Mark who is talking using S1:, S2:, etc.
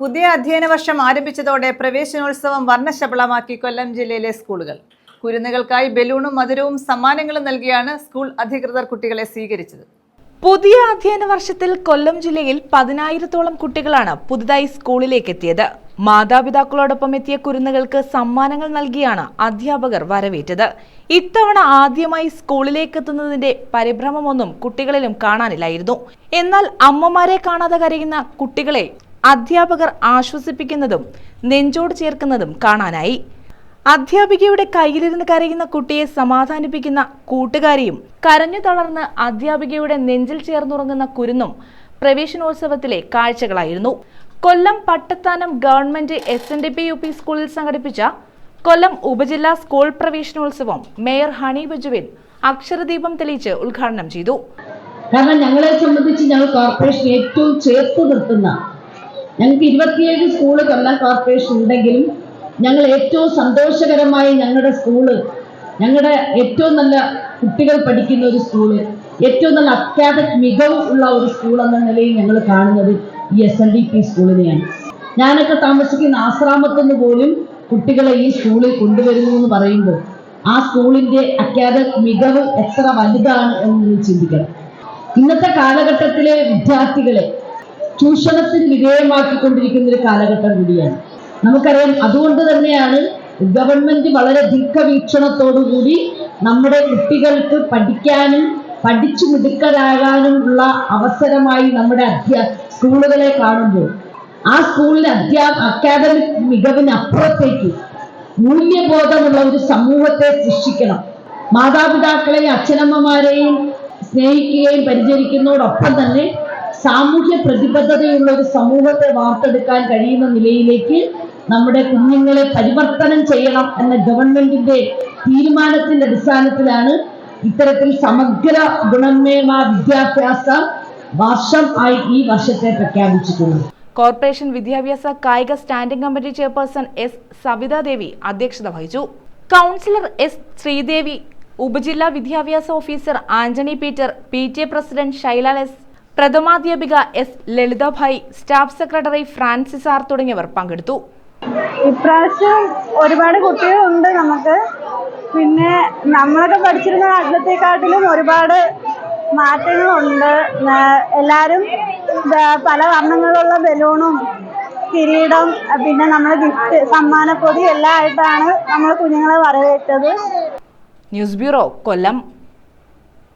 S1: പുതിയ അധ്യയന വർഷം ആരംഭിച്ചതോടെ പ്രവേശനോത്സവം വർണശബളമാക്കി കൊല്ലം ജില്ലയിലെ സ്കൂളുകൾ. കുരുന്നുകൾക്കായി ബലൂണും മധുരവും സമ്മാനങ്ങളും നൽകിയാണ് സ്കൂൾ അധികൃതർ കുട്ടികളെ സ്വീകരിച്ചത്.
S2: പുതിയ അധ്യയന വർഷത്തിൽ കൊല്ലം ജില്ലയിൽ പതിനായിരത്തോളം കുട്ടികളാണ് പുതുതായി സ്കൂളിലേക്ക് എത്തിയത് മാതാപിതാക്കളോടൊപ്പം എത്തിയ കുരുന്നുകൾക്ക് സമ്മാനങ്ങൾ നൽകിയാണ് അധ്യാപകർ വരവേറ്റത്. ഇത്തവണ ആദ്യമായി സ്കൂളിലേക്ക് എത്തുന്നതിന്റെ പരിഭ്രമമൊന്നും കുട്ടികളിലും കാണാനില്ലായിരുന്നു. എന്നാൽ അമ്മമാരെ കാണാതെ കരയുന്ന കുട്ടികളെ അധ്യാപകർ ആശ്വസിപ്പിക്കുന്നതും നെഞ്ചോട് ചേർക്കുന്നതും കാണാനായി. അധ്യാപികയുടെ കയ്യിലിരുന്ന് കരയുന്ന കുട്ടിയെ സമാധാനിപ്പിക്കുന്ന കൂട്ടുകാരിയും കരഞ്ഞു തളർന്ന് അധ്യാപികയുടെ നെഞ്ചിൽ ചേർന്നുറങ്ങുന്ന കുരുന്നും പ്രവേശനോത്സവത്തിലെ കാഴ്ചകളായിരുന്നു. Kollam Pattathanam government S N D P U P സ്കൂളിൽ സംഘടിപ്പിച്ച കൊല്ലം ഉപജില്ലാ സ്കൂൾ പ്രവേശനോത്സവം മേയർ ഹണി ബജുവിൻ അക്ഷരദീപം തെളിയിച്ച് ഉദ്ഘാടനം ചെയ്തു.
S3: കാരണം ഞങ്ങളെ സംബന്ധിച്ച് ഞങ്ങൾ കോർപ്പറേഷൻ ഏറ്റവും ചേർത്ത് നിർത്തുന്ന ഞങ്ങൾക്ക് ഇരുപത്തിയേഴ് സ്കൂൾ കൊല്ലം കോർപ്പറേഷൻ ഉണ്ടെങ്കിലും ഞങ്ങൾ ഏറ്റവും സന്തോഷകരമായി ഞങ്ങളുടെ സ്കൂൾ ഞങ്ങളുടെ ഏറ്റവും നല്ല കുട്ടികൾ പഠിക്കുന്ന ഒരു സ്കൂൾ ഏറ്റവും നല്ല അക്കാദമിക് മികവ് ഉള്ള ഒരു സ്കൂൾ എന്ന നിലയിൽ ഞങ്ങൾ കാണുന്നത് ഈ എസ് എൻ ഡി പി സ്കൂളിനെയാണ് ഞാനൊക്കെ താമസിക്കുന്ന ആശ്രാമത്തുനിന്ന് പോലും കുട്ടികളെ ഈ സ്കൂളിൽ കൊണ്ടുവരുന്നു എന്ന് പറയുമ്പോൾ ആ സ്കൂളിന്റെ അക്കാദമിക് മികവ് എത്ര വലുതാണ് എന്ന് ചിന്തിക്കണം. ഇന്നത്തെ കാലഘട്ടത്തിലെ വിദ്യാർത്ഥികളെ ചൂഷണത്തിന് വിധേയമാക്കിക്കൊണ്ടിരിക്കുന്ന ഒരു കാലഘട്ടം കൂടിയാണ്. നമുക്കറിയാം അതുകൊണ്ട് തന്നെയാണ് ഗവൺമെന്റ് വളരെ ദീർഘവീക്ഷണത്തോടുകൂടി നമ്മുടെ കുട്ടികൾക്ക് പഠിക്കാനും പഠിച്ചു മിടുക്കരാകാനും ഉള്ള അവസരമായി നമ്മുടെ അധ്യാ സ്കൂളുകളെ കാണുമ്പോൾ ആ സ്കൂളിലെ അധ്യാ അക്കാദമിക് മികവിനപ്പുറത്തേക്ക് മൂല്യബോധമുള്ള ഒരു സമൂഹത്തെ സൃഷ്ടിക്കണം. മാതാപിതാക്കളെയും അച്ഛനമ്മമാരെയും സ്നേഹിക്കുകയും പരിചരിക്കുന്നതോടൊപ്പം തന്നെ സാമൂഹ്യ പ്രതിബദ്ധതയുള്ള ഒരു സമൂഹത്തെ വാർത്തെടുക്കാൻ കഴിയുന്ന നിലയിലേക്ക് നമ്മുടെ കുഞ്ഞുങ്ങളെ പരിവർത്തനം ചെയ്യണം എന്ന ഗവൺമെന്റിന്റെ തീരുമാനത്തിന്റെ അടിസ്ഥാനത്തിലാണ് ഇത്തരത്തിൽ സമഗ്ര ഗുണമേമ വിദ്യാഭ്യാസ വർഷം ആയി ഈ വർഷത്തെ പ്രഖ്യാപിച്ചിട്ടുള്ളത്.
S2: കോർപ്പറേഷൻ വിദ്യാഭ്യാസ കായിക standing committee chairperson S Savithadevi അധ്യക്ഷത വഹിച്ചു. കൗൺസിലർ എസ് ശ്രീദേവി ഉപജില്ലാ വിദ്യാഭ്യാസ officer Antony Peter P T A president Shailal S പ്രഥമാധ്യാപിക S Lalithabhai staff secretary Francis R തുടങ്ങിയവർ പങ്കെടുത്തു.
S4: ഇപ്രാവശ്യം ഒരുപാട് കുട്ടികളുണ്ട് നമുക്ക്. പിന്നെ നമ്മളൊക്കെ പഠിച്ചിരുന്ന കാലത്തെക്കാട്ടിലും ഒരുപാട് മാറ്റങ്ങളുണ്ട്. എല്ലാവരും പല വർണങ്ങളുള്ള ബലൂണും കിരീടം പിന്നെ നമ്മൾ ഗിഫ്റ്റ് സമ്മാനപ്പൊതി എല്ലാം ആയിട്ടാണ് നമ്മൾ കുഞ്ഞുങ്ങളെ വരവേറ്റത്.
S2: News bureau Kollam.